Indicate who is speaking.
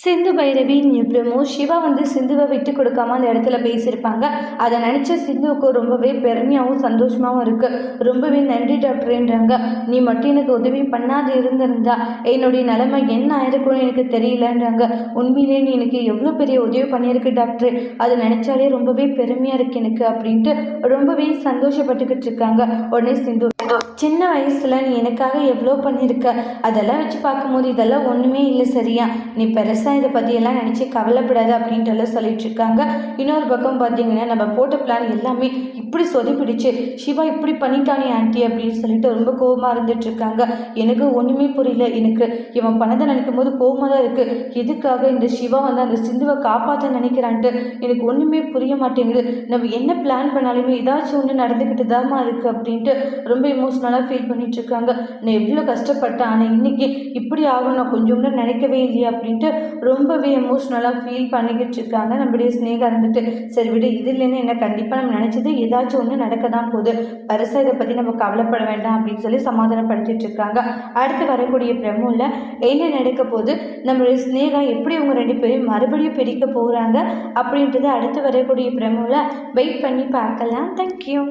Speaker 1: சிந்து பைரவி எப்படிமோ சிவா வந்து சிந்துவை விட்டு கொடுக்காம அந்த இடத்துல பேசியிருப்பாங்க. அதை நினச்ச சிந்துவுக்கு ரொம்பவே பெருமையாகவும் சந்தோஷமாகவும் இருக்குது ரொம்பவே நன்றி டாக்டர்ன்றாங்க. நீ மட்டும் எனக்கு உதவி பண்ணாது இருந்திருந்தா என்னுடைய நிலைமை என்ன ஆயிருக்கும்னு எனக்கு தெரியலன்றாங்க. உண்மையிலேயே நீ எனக்கு எவ்வளோ பெரிய உதவி பண்ணியிருக்கு டாக்டர். அதை நினச்சாலே ரொம்பவே பெருமையாக இருக்கு எனக்கு அப்படின்ட்டு ரொம்பவே சந்தோஷப்பட்டுக்கிட்டு இருக்காங்க. உடனே சிந்து சின்ன வயசுல நீ எனக்காக எவ்வளோ பண்ணியிருக்க? அதெல்லாம் வச்சு பார்க்கும்போது இதெல்லாம் ஒன்றுமே இல்லை சரியா. நீ பெருசாக இதை பற்றியெல்லாம் நினச்சி கவலைப்படாது அப்படின்ட்டு எல்லாம் சொல்லிட்டு இருக்காங்க. இன்னொரு பக்கம் பார்த்தீங்கன்னா நம்ம போட்ட பிளான் எல்லாமே இப்படி சொதப்பிடிச்சு. சிவா இப்படி பண்ணிட்டானே ஆன்ட்டி அப்படின்னு சொல்லிட்டு ரொம்ப கோபமாக இருந்துட்டு இருக்காங்க. எனக்கு ஒன்றுமே புரியல. எனக்கு இவன் பணத்தை நினைக்கும் போது கோபமாக தான் இருக்குது எதுக்காக இந்த சிவா வந்து அந்த சிந்துவை காப்பாற்ற நினைக்கிறான்ட்டு எனக்கு ஒன்றுமே புரிய மாட்டேங்குது. நம்ம என்ன பிளான் பண்ணாலுமே ஏதாச்சும் ஒன்று நடந்துக்கிட்டு தாமா இருக்குது அப்படின்ட்டு ரொம்ப எமோஷ்னலாக ஃபீல் பண்ணிகிட்ருக்காங்க இருக்காங்க நான் எவ்வளோ கஷ்டப்பட்டேன் ஆனால் இன்னைக்கு இப்படி ஆகும் நான் கொஞ்சம் கூட நினைக்கவே இல்லையா அப்படின்ட்டு ரொம்பவே எமோஷ்னலாக ஃபீல் பண்ணிக்கிட்டு இருக்காங்க நம்முடைய ஸ்னேகா இருந்துட்டு. சரி விடு இது இல்லைன்னு என்ன கண்டிப்பாக நம்ம நினச்சது ஏதாச்சும் ஒன்று நடக்க தான் போகுது. பெருசாக இதை பற்றி நம்ம கவலைப்பட வேண்டாம் அப்படின்னு சொல்லி சமாதானப்படுத்திட்டு இருக்காங்க அடுத்து வரக்கூடிய பிரமோவில் என்ன நடக்க போகுது? நம்மளுடைய ஸ்னேகா எப்படி அவங்க ரெண்டு பேரும் மறுபடியும் பிரிக்க போகிறாங்க அப்படின்றது அடுத்து வரக்கூடிய பிரமோவில் வெயிட் பண்ணி பார்க்கலாம். தேங்க்யூ